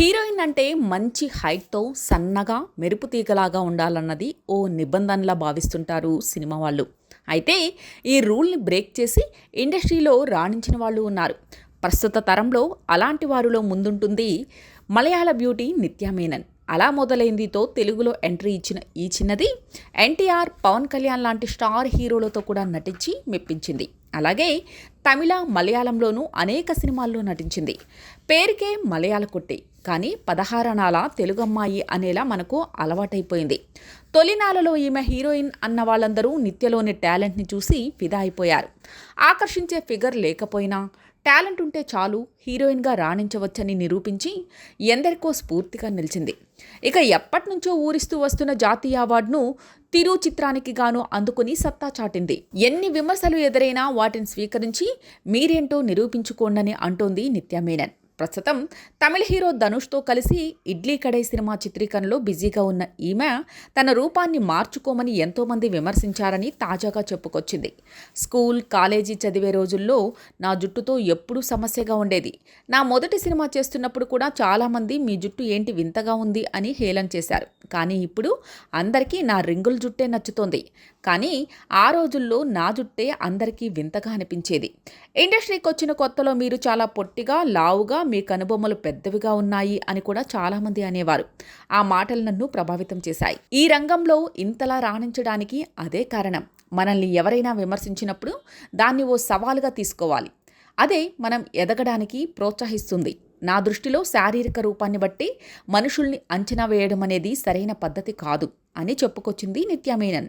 Heroine అంటే మంచి హైట్తో సన్నగా మెరుపు తీగలాగా ఉండాలన్నది ఓ నిబంధనలా భావిస్తుంటారు సినిమా వాళ్ళు. అయితే ఈ రూల్ని బ్రేక్ చేసి ఇండస్ట్రీలో రాణించిన వాళ్ళు ఉన్నారు. ప్రస్తుత తరంలో అలాంటి వారిలో ముందుంటుంది మలయాళ బ్యూటీ నిత్యా మేనన్. అలా మొదలైందితో తెలుగులో ఎంట్రీ ఇచ్చిన ఈ చిన్నది ఎన్టీఆర్ పవన్ కళ్యాణ్ లాంటి స్టార్ హీరోలతో కూడా నటించి మెప్పించింది. అలాగే తమిళ మలయాళంలోనూ అనేక సినిమాల్లో నటించింది. పేరుకే మలయాళ కుట్టి కానీ పదహారణాల తెలుగమ్మాయి అనేలా మనకు అలవాటైపోయింది. తొలినాలలో ఈమె హీరోయిన్ అన్న వాళ్ళందరూ నిత్యలోని టాలెంట్ని చూసి ఫిదా అయిపోయారు ఆకర్షించే ఫిగర్ లేకపోయినా టాలెంట్ ఉంటే చాలు హీరోయిన్గా రాణించవచ్చని నిరూపించి ఎందరికో స్ఫూర్తిగా నిలిచింది. ఇక ఎప్పటి నుంచో ఊరిస్తూ వస్తున్న జాతీయ అవార్డును తిరు చిత్రానికి గాను అందుకుని సత్తా చాటింది. ఎన్ని విమర్శలు ఎదురైనా వాటిని స్వీకరించి మీరేంటో నిరూపించుకోండని అంటోంది నిత్యా మేనన్ ప్రస్తుతం తమిళ హీరో ధనుష్తో కలిసి ఇడ్లీ కడై సినిమా చిత్రీకరణలో బిజీగా ఉన్న ఈమె తన రూపాన్ని మార్చుకోమని ఎంతోమంది విమర్శించారని తాజాగా చెప్పుకొచ్చింది. స్కూల్ కాలేజీ చదివే రోజుల్లో నా జుట్టుతో ఎప్పుడూ సమస్యగా ఉండేది. నా మొదటి సినిమా చేస్తున్నప్పుడు కూడా చాలామంది మీ జుట్టు ఏంటి వింతగా ఉంది అని హేళన చేశారు. కానీ ఇప్పుడు అందరికీ నా రింగుల జుట్టే నచ్చుతోంది. కానీ ఆ రోజుల్లో నా జుట్టే అందరికీ వింతగా అనిపించేది. ఇండస్ట్రీకి వచ్చిన కొత్తలో మీరు చాలా పొట్టిగా లావుగా మీ కనుబొమ్మలు పెద్దవిగా ఉన్నాయి అని కూడా చాలామంది అనేవారు. ఆ మాటలు నన్ను ప్రభావితం చేశాయి. ఈ రంగంలో ఇంతలా రాణించడానికి అదే కారణం. మనల్ని ఎవరైనా విమర్శించినప్పుడు దాన్ని ఓ సవాలుగా తీసుకోవాలి. అదే మనం ఎదగడానికి ప్రోత్సహిస్తుంది. నా దృష్టిలో శారీరక రూపాన్ని బట్టి మనుషుల్ని అంచనా వేయడం అనేది సరైన పద్ధతి కాదు అని చెప్పుకొచ్చింది నిత్యామేనన్.